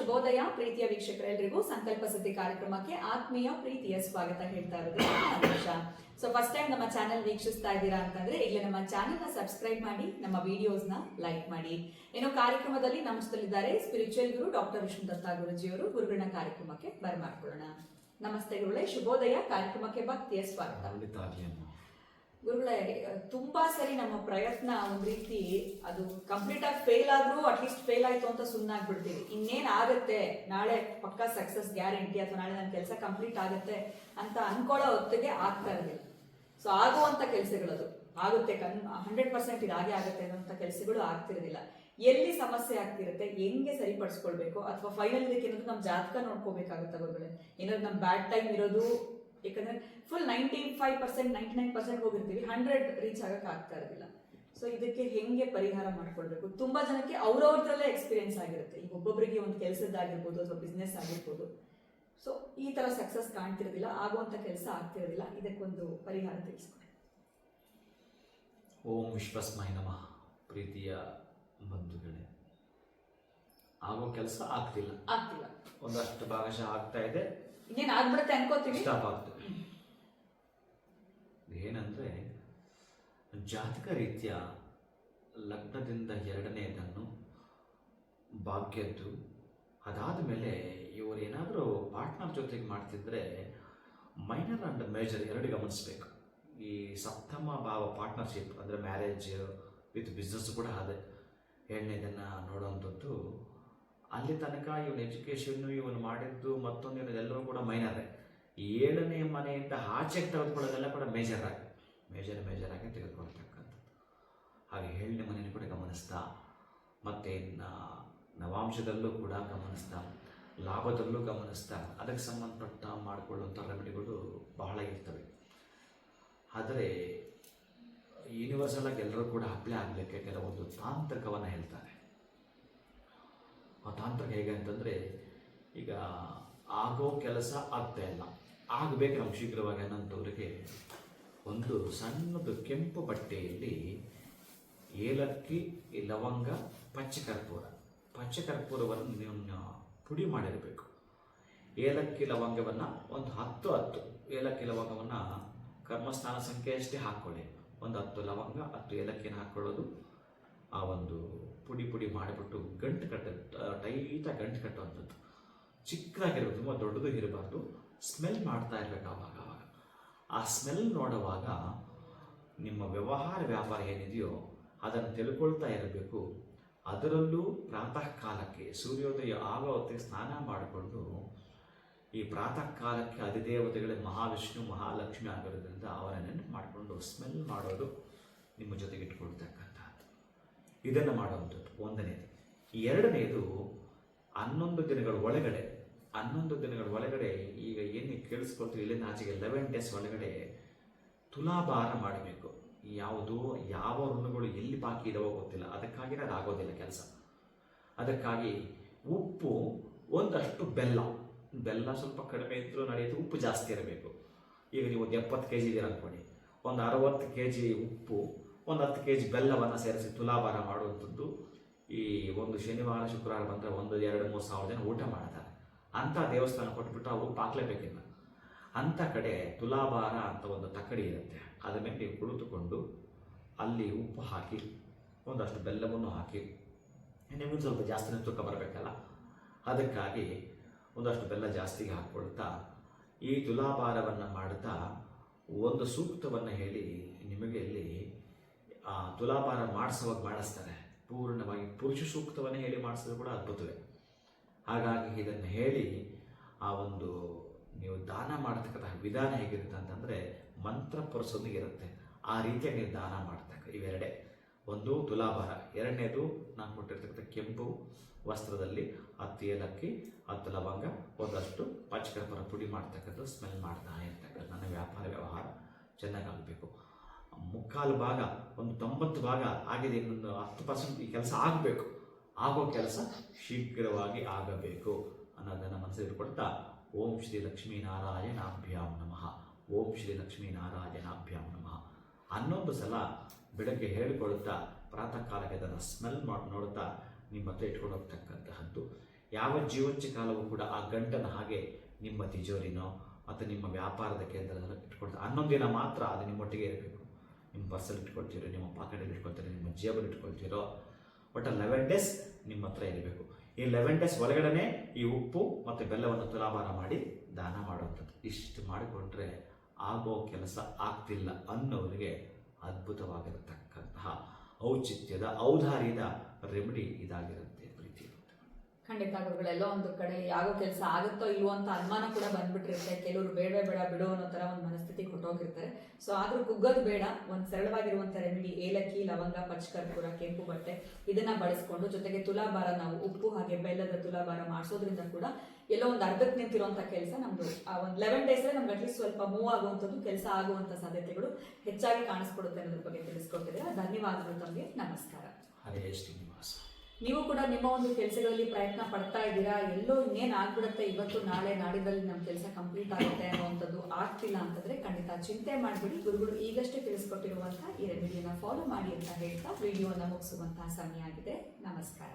ಶುಭೋದಯ, ಪ್ರೀತಿಯ ವೀಕ್ಷಕರೆಲ್ಲರಿಗೂ ಸಂಕಲ್ಪ ಸುದ್ದಿ ಕಾರ್ಯಕ್ರಮಕ್ಕೆ ಆತ್ಮೀಯ ಪ್ರೀತಿಯ ಸ್ವಾಗತ ಹೇಳ್ತಾ ಇರೋದು. ಸೊ ಫಸ್ಟ್ ಟೈಮ್ ನಮ್ಮ ಚಾನೆಲ್ ವೀಕ್ಷಿಸ್ತಾ ಇದ್ದೀರಾ ಅಂತಂದ್ರೆ ಇಲ್ಲಿ ನಮ್ಮ ಚಾನೆಲ್ನ ಸಬ್ಸ್ಕ್ರೈಬ್ ಮಾಡಿ, ನಮ್ಮ ವಿಡಿಯೋಸ್ನ ಲೈಕ್ ಮಾಡಿ. ಏನೋ ಕಾರ್ಯಕ್ರಮದಲ್ಲಿ ನಮಸ್ತಲಿದ್ದಾರೆ ಸ್ಪಿರಿಚುವಲ್ ಗುರು ಡಾಕ್ಟರ್ ವಿಷ್ಣು ದತ್ತ ಗುರುಜಿಯವರು. ಗುರುಗಳನ್ನ ಕಾರ್ಯಕ್ರಮಕ್ಕೆ ಬರಮಾಡ್ಕೊಳ್ಳೋಣ. ನಮಸ್ತೆ ಗುರುಗಳೇ ಶುಭೋದಯ, ಕಾರ್ಯಕ್ರಮಕ್ಕೆ ಭಕ್ತಿಯ ಸ್ವಾಗತ. ಗುರುಗಳೇ, ತುಂಬಾ ಸರಿ ನಮ್ಮ ಪ್ರಯತ್ನ ಒಂದ್ ರೀತಿ ಅದು ಕಂಪ್ಲೀಟ್ ಆಗಿ ಫೇಲ್ ಆದ್ರೂ ಅಟ್ಲೀಸ್ಟ್ ಫೇಲ್ ಆಯ್ತು ಅಂತ ಸುಮ್ಮನಾಗ್ಬಿಡ್ತೀವಿ ಇನ್ನೇನ್ ಆಗತ್ತೆ? ನಾಳೆ ಪಕ್ಕಾ ಸಕ್ಸಸ್ ಗ್ಯಾರಂಟಿ ಅಥವಾ ನಾಳೆ ನನ್ನ ಕೆಲಸ ಕಂಪ್ಲೀಟ್ ಆಗುತ್ತೆ ಅಂತ ಅನ್ಕೊಳ್ಳೋ ಹೊತ್ತಿಗೆ ಆಗ್ತಾ ಇರಲಿಲ್ಲ ಸೊ ಆಗುವಂತ ಕೆಲಸಗಳದು ಆಗುತ್ತೆ, ಕನ್ ಹಂಡ್ರೆಡ್ ಪರ್ಸೆಂಟ್ ಇದು ಹಾಗೆ ಆಗುತ್ತೆ ಅನ್ನೋಂಥ ಕೆಲಸಗಳು ಆಗ್ತಿರಲಿಲ್ಲ ಎಲ್ಲಿ ಸಮಸ್ಯೆ ಆಗ್ತಿರುತ್ತೆ, ಹೆಂಗೆ ಸರಿಪಡಿಸ್ಕೊಳ್ಬೇಕು, ಅಥವಾ ಫೈನಲ್ ಇದಕ್ಕೆ ಏನಾದ್ರು ನಮ್ಮ ಜಾತಕ ನೋಡ್ಕೋಬೇಕಾಗುತ್ತೆ ಗುರುಗಳೇ? ಏನಾದ್ರು ನಮ್ಮ ಬ್ಯಾಡ್ ಟೈಮ್ ಇರೋದು ಯಾಕಂದ್ರೆ full ninety five percent ninety nine percent ಹೋಗಿರ್ತೀವಿ. ಹಂಡ್ರೆಡ್ ರೀಚ್ ಆಗಕ್ಕೆ ಆಗ್ತಾ ಇರೋದಿಲ್ಲ. ಸೊ ಇದಕ್ಕೆ ಹೆಂಗೆ ಪರಿಹಾರ ಮಾಡ್ಕೊಳ್ಬೇಕು? ತುಂಬಾ ಜನಕ್ಕೆ ಅವ್ರವ್ರದ್ರಲ್ಲೇ ಎಕ್ಸ್ಪೀರಿಯನ್ಸ್ ಆಗಿರುತ್ತೆ. ಈಗ ಒಬ್ಬೊಬ್ಬರಿಗೆ ಒಂದು ಕೆಲಸದ್ದಾಗಿರ್ಬೋದು ಅಥವಾ ಬಿಸ್ನೆಸ್ ಆಗಿರ್ಬೋದು. ಸೊ ಈ ತರ ಸಕ್ಸಸ್ ಕಾಣ್ತಿರೋದಿಲ್ಲ. ಆಗುವಂತ ಕೆಲಸ ಆಗ್ತಿರೋದಿಲ್ಲ. ಇದಕ್ಕೊಂದು ಪರಿಹಾರ ತಿಳಿಸ್ಕೊಡಿ. ಓಂ ವಿಶ್ವಸ್ಮೈ ನಮಃ. ಪ್ರೀತಿಯ ಬಂಧುಗಳೇ. ಆಗೋ ಕೆಲಸ ಆಗ್ತಿಲ್ಲ. ಆಗ್ತಿಲ್ಲ. ಒಂದಷ್ಟು ಭಾಗಶಃ ಆಗ್ತಾ ಇದೆ. ಇನ್ನೇನ್ ಆಗ್ಬಿಡುತ್ತೆ ಅನ್ಕೋತೀವಿ? ಸ್ಟಾಪ್ ಏನಂದ್ರೆ, ಜಾತಕ ರೀತಿಯ ಲಗ್ನದಿಂದ ಎರಡನೇದನ್ನು ಭಾಗ್ಯದ್ದು. ಅದಾದ ಮೇಲೆ ಇವರು ಏನಾದರೂ ಪಾರ್ಟ್ನರ್ ಜೊತೆಗೆ ಮಾಡ್ತಿದ್ರೆ ಮೈನರ್ ಆ್ಯಂಡ್ ಮೇಜರ್ ಎರಡು ಗಮನಿಸಬೇಕು. ಈ ಸಪ್ತಮ ಭಾವ ಪಾರ್ಟ್ನರ್ಶಿಪ್ ಅಂದರೆ ಮ್ಯಾರೇಜ್ ವಿತ್ ಬಿಸ್ನೆಸ್ ಕೂಡ ಅದೇ. ಎರಡನೇದನ್ನು ನೋಡುವಂಥದ್ದು ಅಲ್ಲಿ ತನಕ ಇವನು ಎಜುಕೇಷನ್ನು ಇವನು ಮಾಡಿದ್ದು ಮತ್ತೊಂದು ಎಲ್ಲರೂ ಕೂಡ ಮೈನರೇ ಏಳನೇ ಮನೆಯಿಂದ ಆಚೆಗೆ ತೆಗೆದುಕೊಳ್ಳೋದೆಲ್ಲ ಕೂಡ ಮೇಜರ್ ಆಗಿ. ಮೇಜರ್ ಮೇಜರ್ ಆಗಿ ತೆಗೆದುಕೊಳ್ತಕ್ಕಂಥದ್ದು ಹಾಗೆ ಏಳನೇ ಮನೆಯನ್ನು ಕೂಡ ಗಮನಿಸ್ತಾ, ಮತ್ತು ನವಾಂಶದಲ್ಲೂ ಕೂಡ ಗಮನಿಸ್ತಾ, ಲಾಭದಲ್ಲೂ ಗಮನಿಸ್ತಾ, ಅದಕ್ಕೆ ಸಂಬಂಧಪಟ್ಟ ಮಾಡಿಕೊಳ್ಳುವಂಥ ರೆಮಿಡಿಗಳು ಬಹಳ ಇರ್ತವೆ. ಆದರೆ ಯೂನಿವರ್ಸಲ್ ಆಗಿ ಎಲ್ಲರೂ ಕೂಡ ಅಪ್ಲೈ ಆಗಲಿಕ್ಕೆ ಕೆಲವೊಂದು ತಾಂತ್ರಿಕವನ್ನು ಹೇಳ್ತಾರೆ. ಆ ಹೇಗೆ ಅಂತಂದರೆ, ಈಗ ಆಗೋ ಕೆಲಸ ಆಗ್ತಾ ಇಲ್ಲ. ಆಗಬೇಕು ನಮ್ಗೆ ಶೀಘ್ರವಾಗಿ ಅನ್ನೋಂಥವ್ರಿಗೆ ಒಂದು ಸಣ್ಣದು ಕೆಂಪು ಬಟ್ಟೆಯಲ್ಲಿ ಏಲಕ್ಕಿ, ಲವಂಗ, ಪಂಚಕರ್ಪೂರ. ಪಂಚಕರ್ಪೂರವನ್ನು ನೀವು ಪುಡಿ ಮಾಡಿರಬೇಕು. ಏಲಕ್ಕಿ, ಲವಂಗವನ್ನು ಒಂದು ಹತ್ತು ಹತ್ತು. ಏಲಕ್ಕಿ, ಲವಂಗವನ್ನು ಕರ್ಮಸ್ಥಾನ ಸಂಖ್ಯೆ ಅಷ್ಟೇ ಹಾಕ್ಕೊಳ್ಳಿ ಒಂದು ಹತ್ತು ಲವಂಗ, ಹತ್ತು ಏಲಕ್ಕಿನ ಹಾಕ್ಕೊಳ್ಳೋದು ಆ ಒಂದು ಪುಡಿ ಪುಡಿ ಮಾಡಿಬಿಟ್ಟು ಗಂಟು ಕಟ್ಟ ಟೈಟಾಗಿ ಗಂಟು ಕಟ್ಟುವಂಥದ್ದು. ಚಿಕ್ಕದಾಗಿರ್ಬೋದು ತುಂಬ ದೊಡ್ಡದು ಇರಬಾರ್ದು ಸ್ಮೆಲ್ ಮಾಡ್ತಾ ಇರಬೇಕು ಆವಾಗ ಆವಾಗ. ಆ ಸ್ಮೆಲ್ ನೋಡುವಾಗ ನಿಮ್ಮ ವ್ಯವಹಾರ ವ್ಯಾಪಾರ ಏನಿದೆಯೋ ಅದನ್ನು ತಿಳ್ಕೊಳ್ತಾ ಇರಬೇಕು. ಅದರಲ್ಲೂ ಪ್ರಾತಃ ಕಾಲಕ್ಕೆ ಸೂರ್ಯೋದಯ ಹೊತ್ತಿಗೆ ಸ್ನಾನ ಮಾಡಿಕೊಂಡು ಈ ಪ್ರಾತಃ ಕಾಲಕ್ಕೆ ಅಧಿದೇವತೆಗಳೇ ಮಹಾವಿಷ್ಣು, ಮಹಾಲಕ್ಷ್ಮಿ ಆಗಿರೋದ್ರಿಂದ ಅವರ ನೆನಪು ಮಾಡಿಕೊಂಡು ಸ್ಮೆಲ್ ಮಾಡೋದು ನಿಮ್ಮ ಜೊತೆಗೆ ಇಟ್ಕೊಳ್ತಕ್ಕಂಥದ್ದು. ಇದನ್ನು ಮಾಡುವಂಥದ್ದು. ಒಂದನೇದು. ಎರಡನೇದು ಹನ್ನೊಂದು ದಿನಗಳ ಒಳಗಡೆ, ಹನ್ನೊಂದು ದಿನಗಳ ಒಳಗಡೆ ಈಗ ಏನು ಕೇಳಿಸ್ಕೊಳ್ತೀವಿ, ಇಲ್ಲಿಂದ ಆಚೆಗೆ ಲೆವೆನ್ ಡೇಸ್ ಒಳಗಡೆ ತುಲಾಭಾರ ಮಾಡಬೇಕು. ಯಾವುದು, ಯಾವ ಋಣಗಳು ಎಲ್ಲಿ ಬಾಕಿ ಇದಾವೋ ಗೊತ್ತಿಲ್ಲ. ಅದಕ್ಕಾಗಿ ಅದು ಆಗೋದಿಲ್ಲ ಕೆಲಸ. ಅದಕ್ಕಾಗಿ ಉಪ್ಪು ಒಂದಷ್ಟು ಬೆಲ್ಲ. ಬೆಲ್ಲ ಸ್ವಲ್ಪ ಕಡಿಮೆ ಇದ್ದರೂ ನಡೆಯುತ್ತೆ, ಉಪ್ಪು ಜಾಸ್ತಿ ಇರಬೇಕು. ಈಗ ನೀವು ಒಂದು ಎಪ್ಪತ್ತು ಕೆ ಜಿ ಇದ್ದೀರ ಅಂದ್ಕೊಳ್ಳಿ ಒಂದು ಅರವತ್ತು ಕೆ ಜಿ ಉಪ್ಪು, ಒಂದು ಹತ್ತು ಕೆ ಜಿ ಬೆಲ್ಲವನ್ನು ಸೇರಿಸಿ ತುಲಾಭಾರ ಮಾಡುವಂಥದ್ದು. ಈ ಒಂದು ಶನಿವಾರ, ಶುಕ್ರವಾರ ಬಂದರೆ ಒಂದು, ಎರಡು, ಮೂರು ಸಾವಿರ ಜನ ಊಟ ಮಾಡ್ತಾರೆ. ಅಂಥ ದೇವಸ್ಥಾನ ಕೊಟ್ಬಿಟ್ಟು ಅವರು ಪಾಕ್ಲೇಬೇಕಿಲ್ಲ. ಅಂಥ ಕಡೆ ತುಲಾಭಾರ ಅಂತ ಒಂದು ತಕ್ಕಡಿ ಇರುತ್ತೆ. ಅದರ ಮೇಲೆ ಕುಳಿತುಕೊಂಡು ಅಲ್ಲಿ ಉಪ್ಪು ಹಾಕಿ, ಒಂದಷ್ಟು ಬೆಲ್ಲವನ್ನು ಹಾಕಿ, ನಿಮಗೆ ಸ್ವಲ್ಪ ಜಾಸ್ತಿನೇ ತೂಕ ಬರಬೇಕಲ್ಲ? ಅದಕ್ಕಾಗಿ ಒಂದಷ್ಟು ಬೆಲ್ಲ ಜಾಸ್ತಿಗೆ ಹಾಕ್ಕೊಳ್ತಾ ಈ ತುಲಾಭಾರವನ್ನು ಮಾಡ್ತಾ ಒಂದು ಸೂಕ್ತವನ್ನು ಹೇಳಿ ನಿಮಗೆ ಇಲ್ಲಿ, ಆ, ತುಲಾಭಾರ ಮಾಡಿಸುವಾಗ ಮಾಡಿಸ್ತಾರೆ. ಪೂರ್ಣವಾಗಿ ಪುರುಷ ಸೂಕ್ತವನ್ನು ಹೇಳಿ ಮಾಡಿಸಿದ್ರು ಕೂಡ ಅದ್ಭುತವೇ. ಹಾಗಾಗಿ ಇದನ್ನು ಹೇಳಿ ಆ ಒಂದು ನೀವು ದಾನ ಮಾಡತಕ್ಕಂತಹ ವಿಧಾನ ಹೇಗಿರುತ್ತೆ ಅಂತಂದರೆ ಮಂತ್ರ ಪುರುಷೊಂದಿಗೆ ಇರುತ್ತೆ. ಆ ರೀತಿಯಾಗಿ ನೀವು ದಾನ ಮಾಡ್ತಕ್ಕ ಇವೆರಡೇ. ಒಂದು ತುಲಾಭಾರ, ಎರಡನೇದು ನಾನು ಕೊಟ್ಟಿರ್ತಕ್ಕಂಥ ಕೆಂಪು ವಸ್ತ್ರದಲ್ಲಿ ಹತ್ತು ಏಲಕ್ಕಿ, ಹತ್ತು ಲವಂಗ, ಒಂದಷ್ಟು ಪಚ್ಚಕರ ಪುಡಿ ಮಾಡ್ತಕ್ಕಂಥ ಸ್ಮೆಲ್ ಮಾಡ್ತಾ ಇರ್ತಕ್ಕಂಥ ನನ್ನ ವ್ಯಾಪಾರ ವ್ಯವಹಾರ ಚೆನ್ನಾಗಾಗಬೇಕು ಮುಕ್ಕಾಲು ಭಾಗ, ಒಂದು ತೊಂಬತ್ತು ಭಾಗ ಆಗಿದೆ ಇನ್ನೊಂದು ಹತ್ತು ಪರ್ಸೆಂಟ್ ಈ ಕೆಲಸ ಆಗಬೇಕು. ಆಗೋ ಕೆಲಸ ಶೀಘ್ರವಾಗಿ ಆಗಬೇಕು ಅನ್ನೋದನ್ನು ಮನಸ್ಸಲ್ಲಿ ಓಂ ಶ್ರೀ ಲಕ್ಷ್ಮೀ ನಾರಾಯಣಾಭ್ಯಾಂ ನಮಃ. ಓಂ ಶ್ರೀ ಲಕ್ಷ್ಮೀ ನಾರಾಯಣಾಭ್ಯಾಂ ನಮಃ. ಹನ್ನೊಂದು ಸಲ ಬೆಳಗ್ಗೆ ಹೇಳಿಕೊಳ್ಳುತ್ತಾ ಪ್ರಾತಃ ಕಾಲಕ್ಕೆ ಅದನ್ನು ಸ್ಮೆಲ್ ಮಾಡಿ, ನೋಡುತ್ತಾ ನಿಮ್ಮ ಹತ್ರ ಇಟ್ಕೊಂಡು ಹೋಗ್ತಕ್ಕಂತಹದ್ದು ಯಾವ ಜೀವಂಚ ಕಾಲವೂ ಕೂಡ ಆ ಗಂಟನ ಹಾಗೆ ನಿಮ್ಮ ತಿಜೋರಿನೋ ಅಥವಾ ನಿಮ್ಮ ವ್ಯಾಪಾರದ ಕೇಂದ್ರದಲ್ಲಿ ಇಟ್ಕೊಳ್ತಾ ಹನ್ನೊಂದು ದಿನ ಮಾತ್ರ ಅದು ನಿಮ್ಮೊಟ್ಟಿಗೆ ಇರಬೇಕು. ನಿಮ್ಮ ಪರ್ಸಲ್ಲಿ ಇಟ್ಕೊಳ್ತೀರೋ, ನಿಮ್ಮ ಪಾಕೆಟಲ್ಲಿ ಇಟ್ಕೊಳ್ತೀರೋ, ನಿಮ್ಮ ಜೇಬಲ್ಲಿ ಇಟ್ಕೊಳ್ತೀರೋ, ಒಟ್ಟು ಲೆವೆನ್ ಡೇಸ್ ನಿಮ್ಮ ಹತ್ರ ಇರಬೇಕು. ಈ ಲೆವೆನ್ ಡೇಸ್ ಒಳಗಡೆ ಈ ಉಪ್ಪು ಮತ್ತು ಬೆಲ್ಲವನ್ನು ತುಲಾಭಾರ ಮಾಡಿ ದಾನ ಮಾಡುವಂಥದ್ದು. ಇಷ್ಟು ಮಾಡಿಕೊಂಡ್ರೆ ಆಗೋ ಕೆಲಸ ಆಗ್ತಿಲ್ಲ ಅನ್ನೋರಿಗೆ ಅದ್ಭುತವಾಗಿರತಕ್ಕಂತಹ ಔಚಿತ್ಯದ, ಔದಾರ್ಯದ ರೆಮಿಡಿ ಇದಾಗಿರುತ್ತೆ. ಖಂಡಿತ ಗುರುಗಳೆಲ್ಲ ಒಂದು ಕಡೆ ಯಾಗೋ ಕೆಲಸ ಆಗುತ್ತೋ ಇಲ್ವೋ ಅಂತ ಅನುಮಾನ ಕೂಡ ಬಂದ್ಬಿಟ್ಟಿರುತ್ತೆ. ಕೆಲವರು ಬೇಡ ಬೇಡ ಬಿಡು ಅನ್ನೋ ಥರ ಒಂದು ಮನಸ್ಥಿತಿ ಕೊಟ್ಟೋಗಿರ್ತಾರೆ. ಸೊ ಆದರೂ ಕುಗ್ಗೋದು ಬೇಡ. ಒಂದು ಸರಳವಾಗಿರುವಂತ ರೆಮಿಡಿ ಏಲಕ್ಕಿ, ಲವಂಗ ಪಚ್ಚಕರ್ಪೂರ ಕೆಂಪು ಬಟ್ಟೆ ಇದನ್ನ ಬಳಸ್ಕೊಂಡು ಜೊತೆಗೆ ತುಲಾಭಾರ ನಾವು ಉಪ್ಪು ಹಾಗೆ ಬೆಲ್ಲದ ತುಲಾಭಾರ ಮಾಡಿಸೋದ್ರಿಂದ ಕೂಡ ಎಲ್ಲೋ ಒಂದು ಅರ್ಧಕ್ಕೆ ನಿಂತಿರುವಂತ ಕೆಲಸ ನಮ್ದು. ಆ ಒಂದು ಲೆವೆನ್ ಡೇಸ್ ನಮ್ಗೆ ಅಟ್ಲೀಸ್ಟ್ ಸ್ವಲ್ಪ ಮೂವ್ ಆಗುವಂಥದ್ದು, ಕೆಲಸ ಆಗುವಂತ ಸಾಧ್ಯತೆಗಳು ಹೆಚ್ಚಾಗಿ ಕಾಣಿಸ್ಕೊಡುತ್ತೆ ಅನ್ನೋದ್ರ ಬಗ್ಗೆ ತಿಳಿಸ್ಕೊಟ್ಟಿದ್ದೀರಾ. ಧನ್ಯವಾದಗಳು ತಮಗೆ. ನಮಸ್ಕಾರ. ಹರೇ ಶ್ರೀನಿವಾಸ. ನೀವು ಕೂಡ ನಿಮ್ಮ ಒಂದು ಕೆಲಸಗಳಲ್ಲಿ ಪ್ರಯತ್ನ ಪಡ್ತಾ ಇದ್ದೀರಾ? ಎಲ್ಲೋ ಇನ್ನೇನು ಆಗ್ಬಿಡುತ್ತೆ ಇವತ್ತು, ನಾಳೆ ನಾಡಿದಲ್ಲಿ ನಮ್ಮ ಕೆಲಸ ಕಂಪ್ಲೀಟ್ ಆಗುತ್ತೆ ಅನ್ನುವಂಥದ್ದು ಆಗ್ತಿಲ್ಲ ಅಂತಂದ್ರೆ ಖಂಡಿತ ಚಿಂತೆ ಮಾಡಬೇಡಿ. ಗುರುಗಳು ಈಗಷ್ಟೇ ತಿಳಿಸ್ಕೊಟ್ಟಿರುವಂತಹ ಈ ವಿಡಿಯೋನ ಫಾಲೋ ಮಾಡಿ ಅಂತ ಹೇಳ್ತಾ ವಿಡಿಯೋನ ಮುಗಿಸುವಂತಹ ಸಮಯ ಆಗಿದೆ. ನಮಸ್ಕಾರ.